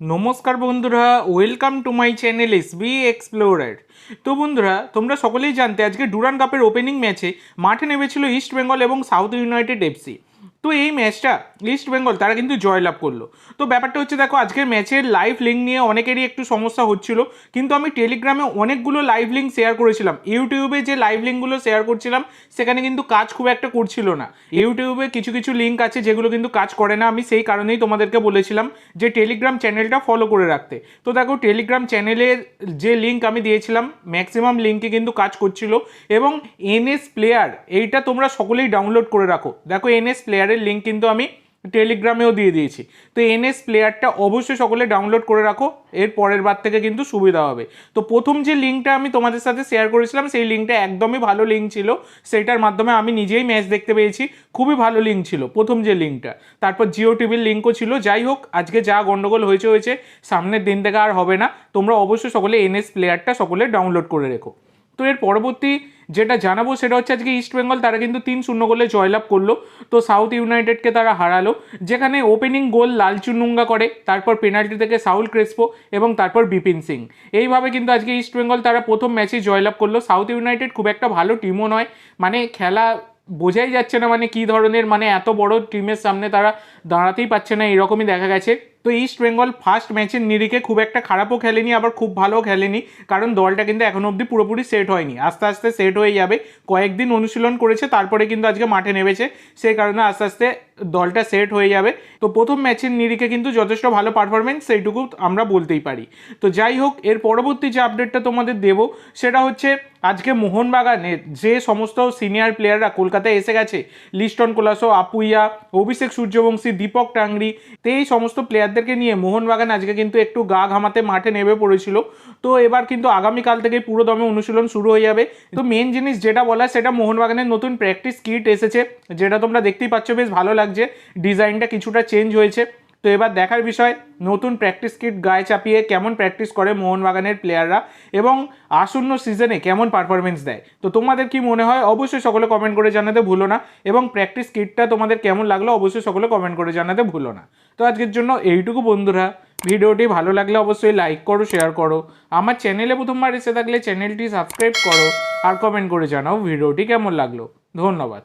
নমস্কার বন্ধুরা welcome to my channel S B explorer তো বন্ধুরা, তোমরা সকলেই জানতে, আজকে ডুরান কাপের ওপেনিং ম্যাচে মাঠে নেমেছিল ইস্ট বেঙ্গল এবং সাউথ ইউনাইটেড এফসি তো এই ম্যাচটা ইস্ট বেঙ্গল তারা কিন্তু জয়লাভ করল। তো ব্যাপারটা হচ্ছে, দেখো, আজকের ম্যাচের লাইভ লিঙ্ক নিয়ে অনেকেরই একটু সমস্যা হচ্ছিল, কিন্তু আমি টেলিগ্রামে অনেকগুলো লাইভ লিঙ্ক শেয়ার করেছিলাম। ইউটিউবে যে লাইভ লিঙ্কগুলো শেয়ার করছিলাম, সেখানে কিন্তু কাজ খুব একটা করছিল না। ইউটিউবে কিছু কিছু লিঙ্ক আছে, যেগুলো কিন্তু কাজ করে না। আমি সেই কারণেই তোমাদেরকে বলেছিলাম যে টেলিগ্রাম চ্যানেলটা ফলো করে রাখতে। তো দেখো টেলিগ্রাম চ্যানেলের যে লিঙ্ক আমি দিয়েছিলাম ম্যাক্সিমাম লিঙ্কে কিন্তু কাজ করছিল। এবং এনএস প্লেয়ার এইটা তোমরা সকলেই ডাউনলোড করে রাখো। দেখো এনএস প্লেয়ারের লিঙ্ক কিন্তু আমি টেলিগ্রামেও দিয়ে দিয়েছি। তো এনএস প্লেয়ারটা অবশ্যই সকলে ডাউনলোড করে রাখো, এর পরের বার থেকে কিন্তু সুবিধা হবে। তো প্রথম যে লিঙ্কটা আমি তোমাদের সাথে শেয়ার করেছিলাম, সেই লিঙ্কটা একদমই ভালো লিঙ্ক ছিল। সেটার মাধ্যমে আমি নিজেই ম্যাচ দেখতে পেয়েছি, খুবই ভালো লিঙ্ক ছিল প্রথম যে লিঙ্কটা তারপর জিও টিভির লিঙ্কও ছিল। যাই হোক, আজকে যা গন্ডগোল হয়েছে হয়েছে, সামনের দিন থেকে আর হবে না। তোমরা অবশ্যই সকলে এনএস প্লেয়ারটা সকলে ডাউনলোড করে রেখো। তো এর পরবর্তী যেটা জানাব সেটা হচ্ছে আজকে ইস্ট বেঙ্গল তারা কিন্তু তিন শূন্য গোলে জয়লাভ করল। তো সাউথ ইউনাইটেডকে তারা হারালো। যেখানে ওপেনিং গোল লালচুনুঙ্গা করে, তারপর পেনাল্টি থেকে সাউল ক্রেসপো এবং তারপর বিপিন সিং এইভাবে কিন্তু আজকে ইস্ট বেঙ্গল তারা প্রথম ম্যাচে জয়লাভ করল। সাউথ ইউনাইটেড খুব একটা ভালো টিমও নয়। মানে খেলা বোঝাই যাচ্ছে না মানে কী ধরনের মানে এত বড় টিমের সামনে তারা দাঁড়াতেই পারছে না এরকমই দেখা গেছে। তো ইস্ট বেঙ্গল ফার্স্ট ম্যাচের নিরিখে খুব একটা খারাপও খেলেনি, আবার খুব ভালোও খেলেনি। কারণ দলটা কিন্তু এখনও অবধি পুরোপুরি সেট হয়নি। আস্তে আস্তে সেট হয়ে যাবে। কয়েকদিন অনুশীলন করেছে, তারপরে কিন্তু আজকে মাঠে নেমেছে। সেই কারণে আস্তে আস্তে দলটা সেট হয়ে যাবে। তো প্রথম ম্যাচের নিরিখে কিন্তু যথেষ্ট ভালো পারফরমেন্স সেইটুকু আমরা বলতেই পারি। তো যাই হোক, এর পরবর্তী যে আপডেটটা তোমাদের দেবো, সেটা হচ্ছে আজকে মোহনবাগানের যে সমস্ত সিনিয়র প্লেয়াররা কলকাতায় এসে গেছে, লিস্টন কোলাসো, আপুইয়া, অভিষেক সূর্যবংশী, দীপক টাংরি, তো এই সমস্ত প্লেয়ারদেরকে নিয়ে মোহনবাগান আজকে কিন্তু একটু গা ঘামাতে মাঠে নেমে পড়েছিল। তো এবার কিন্তু আগামীকাল থেকে পুরো দমে অনুশীলন শুরু হয়ে যাবে। তো মেন জিনিস যেটা বলা, সেটা মোহনবাগানের নতুন প্র্যাকটিস কিট এসেছে, যেটা তোমরা দেখতেই পাচ্ছ, বেশ ভালো লাগছে। ডিজাইনটা কিছুটা চেঞ্জ হয়েছে। তো এবার দেখার বিষয়, নতুন প্র্যাকটিস কিট গায়ে চাপিয়ে কেমন প্র্যাকটিস করে মোহনবাগানের প্লেয়াররা এবং আসন্ন সিজনে কেমন পারফরমেন্স দেয়। তো তোমাদের কি মনে হয়? অবশ্যই সকলে কমেন্ট করে জানাতে ভুলো না এবং প্র্যাকটিস কিটটা তোমাদের কেমন লাগল অবশ্যই সকলে কমেন্ট করে জানাতে ভুলো না। তো আজকের জন্য এইটুকু বন্ধুরা। ভিডিওটি ভালো লাগলে অবশ্যই লাইক করো শেয়ার করো। আমার চ্যানেলে প্রথমবার এসে থাকলে চ্যানেলটি সাবস্ক্রাইব করো আর কমেন্ট করে জানাও ভিডিওটি কেমন লাগল। ধন্যবাদ।